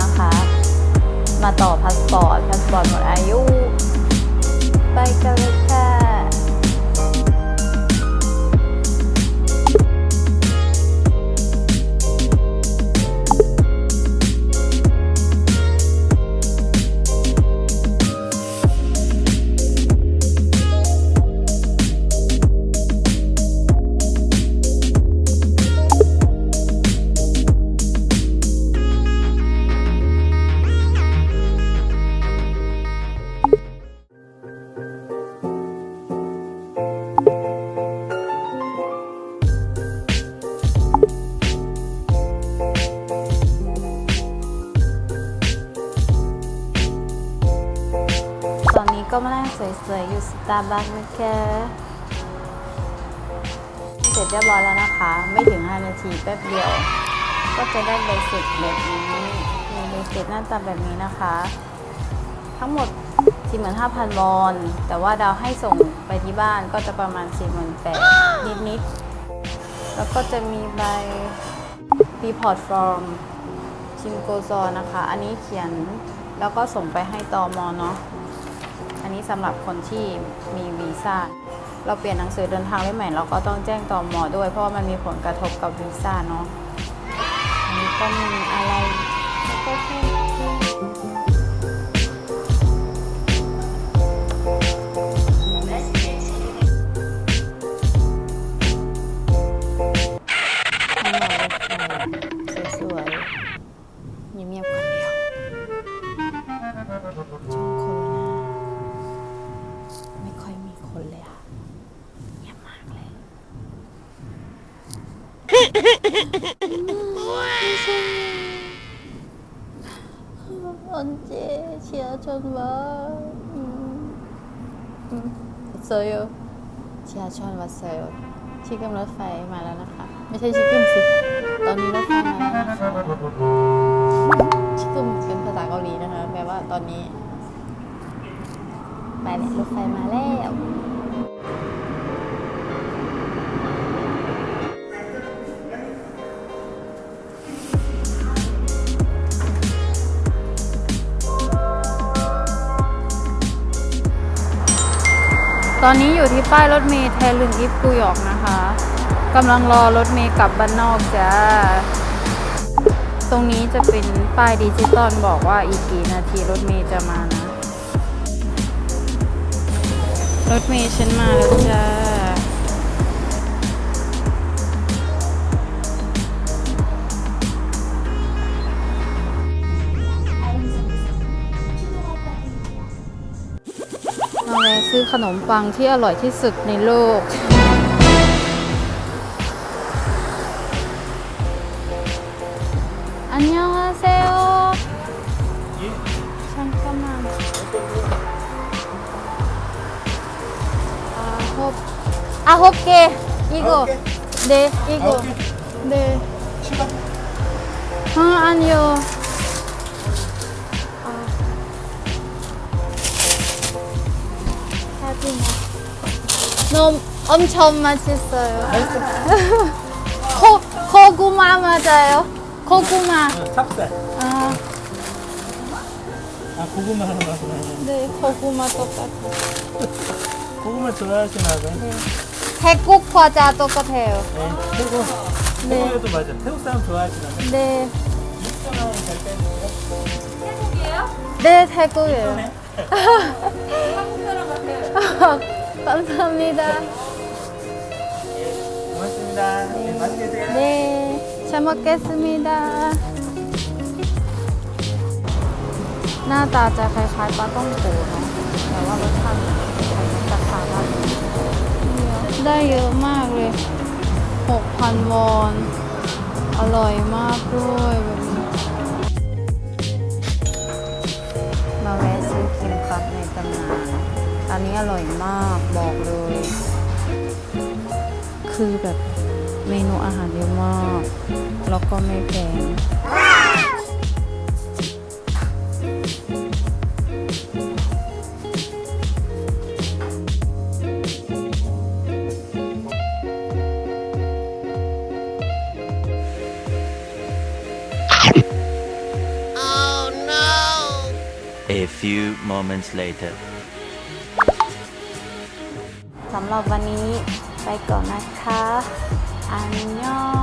นะคะ มาต่อพาสปอร์ตพาสปอร์ตหมดอายุ ก็มานั่งสวยๆ อยู่สตาร์บัคนะคะเสร็จเรียบร้อยแล้วนะคะ ไม่ถึง 5 นาทีแป๊บเดียว ก็จะได้ใบเสร็จแบบนี้มีใบเสร็จหน้าตาแบบนี้นะคะ ทั้งหมด 45,000วอน แต่ว่าดาวให้ส่งไปที่บ้านก็จะประมาณ 48,000นิดๆ แล้วก็จะมีใบ report form ชิมโกซอนะคะ อันนี้เขียนแล้วก็ส่งไปให้ตอมอเนาะ นี้สำหรับคนที่มีวีซ่า เราเปลี่ยนหนังสือเดินทางได้ใหม่เราก็ต้องแจ้งต่อหมอด้วย เพราะว่ามันมีผลกระทบกับวีซ่าเนาะอันนี้ก็มีอะไรก็แค่ 언제 지하철 와? 음, 음, 왔어요. 지하철 왔어요. 지금 รถไฟมาแล้วนะคะ ไม่ใช่ชิคกึมสิ ตอนนี้รถไฟมาแล้วนะคะชิคกึมเป็นภาษาเกาหลีนะคะ แปลว่าตอนนี้ ไปแล้วรถไฟมาแล้ว ตอนนี้อยู่ที่ป้ายรถเมล์แทลึงอิฟกุยอกนะคะกำลังรอรถเมล์กลับบ้านนอกจ้า ตรงนี้จะเป็นป้ายดิจิตอลบอกว่าอีกกี่นาทีรถเมล์จะมานะ รถเมล์ฉันมาแล้วจ้า ซื้อขนมปังที่อร่อยที่สุดในโลก อันยองอาเซโอฉันก็มาอาฮบอาฮบเกอีโกเดอีโกเดฮะอันโยอ่ 너무 엄청 맛있어요. 코, 고구마 맞아요. 고구마. 찹쌀. 아, 아 고구마 하는 거구나. 네, 고구마 똑같아. 고구마 좋아하시나 봐요. 네. 태국 과자 똑같아요. 네. 태국. 네. 태국에도 맞아. 태국 사람 좋아하시나 봐요. 네. 6,000원 잘 빼주세요. 네, 태국이에요. 네. 감사합니다. 고맙습니다. 네. 맛있게 드세요. 네, 잘 먹겠습니다. หน้าตาจะคล้ายๆปลาต้องโกเนาะ แต่ว่ารสชาติราคามากได้เยอะมากเลย 6,000 วอน อร่อยมากด้วยแบบนี้ มาแวะซื้อคิมปับในตำนาน อันนี้อร่อยมากบอกเลย คือแบบเมนูอาหารเยอะมาก แล้วก็ไม่แพง A few moments later สำหรับวันนี้ไปก่อนนะคะ อันยอง